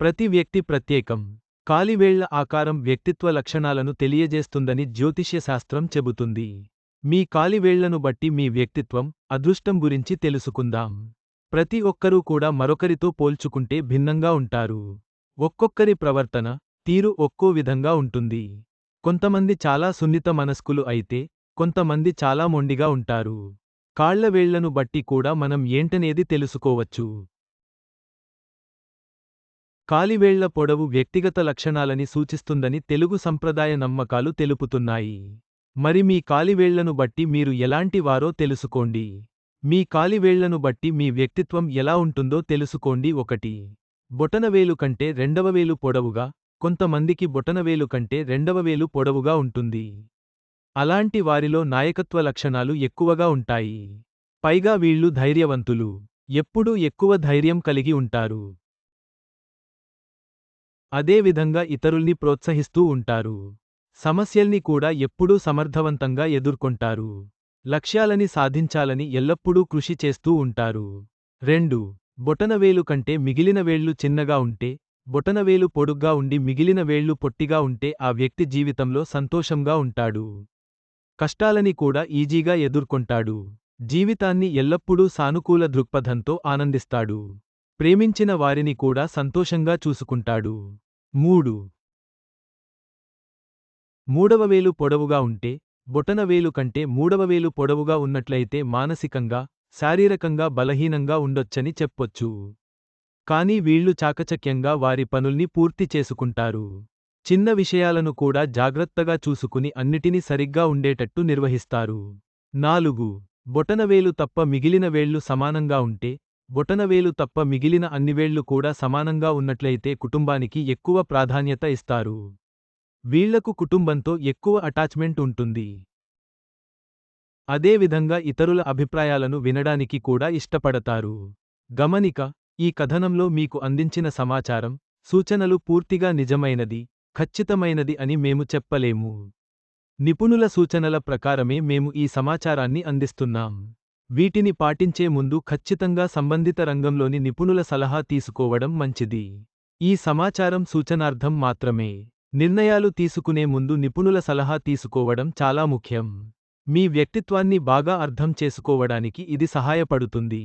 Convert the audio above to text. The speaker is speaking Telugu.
ప్రతి వ్యక్తి ప్రత్యేకం కాలివేళ్ళ ఆకారం వ్యక్తిత్వ లక్షణాలను తెలియజేస్తుందని జ్యోతిష్యశాస్త్రం చెబుతుంది. మీ కాలివేళ్ళను బట్టి మీ వ్యక్తిత్వం అదృష్టం గురించి తెలుసుకుందాం. ప్రతి ఒక్కరూ కూడా మరొకరితో పోల్చుకుంటే భిన్నంగా ఉంటారు. ఒక్కొక్కరి ప్రవర్తన తీరు ఒక్కో విధంగా ఉంటుంది. కొంతమంది చాలా సున్నిత మనస్కులు అయితే కొంతమంది చాలా మొండిగా ఉంటారు. కాళ్ళవేళ్ళను బట్టి కూడా మనం ఏంటనేది తెలుసుకోవచ్చు. కాలివేళ్ళ పొడవు వ్యక్తిగత లక్షణాలని సూచిస్తుందని తెలుగు సంప్రదాయ నమ్మకాలు తెలుపుతున్నాయి. మరి మీ కాలివేళ్ళను బట్టి మీరు ఎలాంటి వారో తెలుసుకోండి. మీ కాలివేళ్ళను బట్టి మీ వ్యక్తిత్వం ఎలా ఉంటుందో తెలుసుకోండి. ఒకటి బొటనవేలు కంటే రెండవ వేలు పొడవుగా కొంతమందికి బొటనవేలు కంటే రెండవ వేలు పొడవుగా ఉంటుంది. అలాంటి వారిలో నాయకత్వ లక్షణాలు ఎక్కువగా ఉంటాయి. పైగా వీళ్ళు ధైర్యవంతులు. ఎప్పుడూ ఎక్కువ ధైర్యం కలిగి ఉంటారు. అదేవిధంగా ఇతరుల్ని ప్రోత్సహిస్తూ ఉంటారు. సమస్యల్ని కూడా ఎప్పుడూ సమర్థవంతంగా ఎదుర్కొంటారు. లక్ష్యాలని సాధించాలని ఎల్లప్పుడూ కృషి చేస్తూ ఉంటారు. రెండు బొటనవేలు కంటే మిగిలిన వేళ్ళు చిన్నగా ఉంటే బొటనవేలు పొడుగ్గా ఉండి మిగిలిన వేళ్ళు పొట్టిగా ఉంటే ఆ వ్యక్తి జీవితంలో సంతోషంగా ఉంటాడు. కష్టాలని కూడా ఈజీగా ఎదుర్కొంటాడు. జీవితాన్ని ఎల్లప్పుడూ సానుకూల దృక్పథంతో ఆనందిస్తాడు. ప్రేమించిన వారిని కూడా సంతోషంగా చూసుకుంటాడు. మూడు. మూడవవేలు పొడవుగా ఉంటే బొటనవేలు కంటే మూడవవేలు పొడవుగా ఉన్నట్లయితే మానసికంగా శారీరకంగా బలహీనంగా ఉండొచ్చని చెప్పొచ్చు. కానీ వీళ్ళు చాకచక్యంగా వారి పనుల్ని పూర్తి చేసుకుంటారు. చిన్న విషయాలను కూడా జాగ్రత్తగా చూసుకుని అన్నిటినీ సరిగ్గా ఉండేటట్టు నిర్వహిస్తారు. నాలుగు. బొటనవేలు తప్ప మిగిలిన వేళ్ళు సమానంగా ఉంటే బొటనవేలు తప్ప మిగిలిన అన్నివేళ్ళు కూడా సమానంగా ఉన్నట్లయితే కుటుంబానికి ఎక్కువ ప్రాధాన్యత ఇస్తారు. వీళ్ళకు కుటుంబంతో ఎక్కువ అటాచ్మెంట్ ఉంటుంది. అదేవిధంగా ఇతరుల అభిప్రాయాలను వినడానికి కూడా ఇష్టపడతారు. గమనిక ఈ కథనంలో మీకు అందించిన సమాచారం సూచనలు పూర్తిగా నిజమైనది ఖచ్చితమైనది అని మేము చెప్పలేము. నిపుణుల సూచనల ప్రకారమే మేము ఈ సమాచారాన్ని అందిస్తున్నాం. వీటిని పాటించే ముందు ఖచ్చితంగా సంబంధిత రంగంలోని నిపుణుల సలహా తీసుకోవడం మంచిది. ఈ సమాచారం సూచనార్థం మాత్రమే. నిర్ణయాలు తీసుకునే ముందు నిపుణుల సలహా తీసుకోవడం చాలా ముఖ్యం. మీ వ్యక్తిత్వాన్ని బాగా అర్థం చేసుకోవడానికి ఇది సహాయపడుతుంది.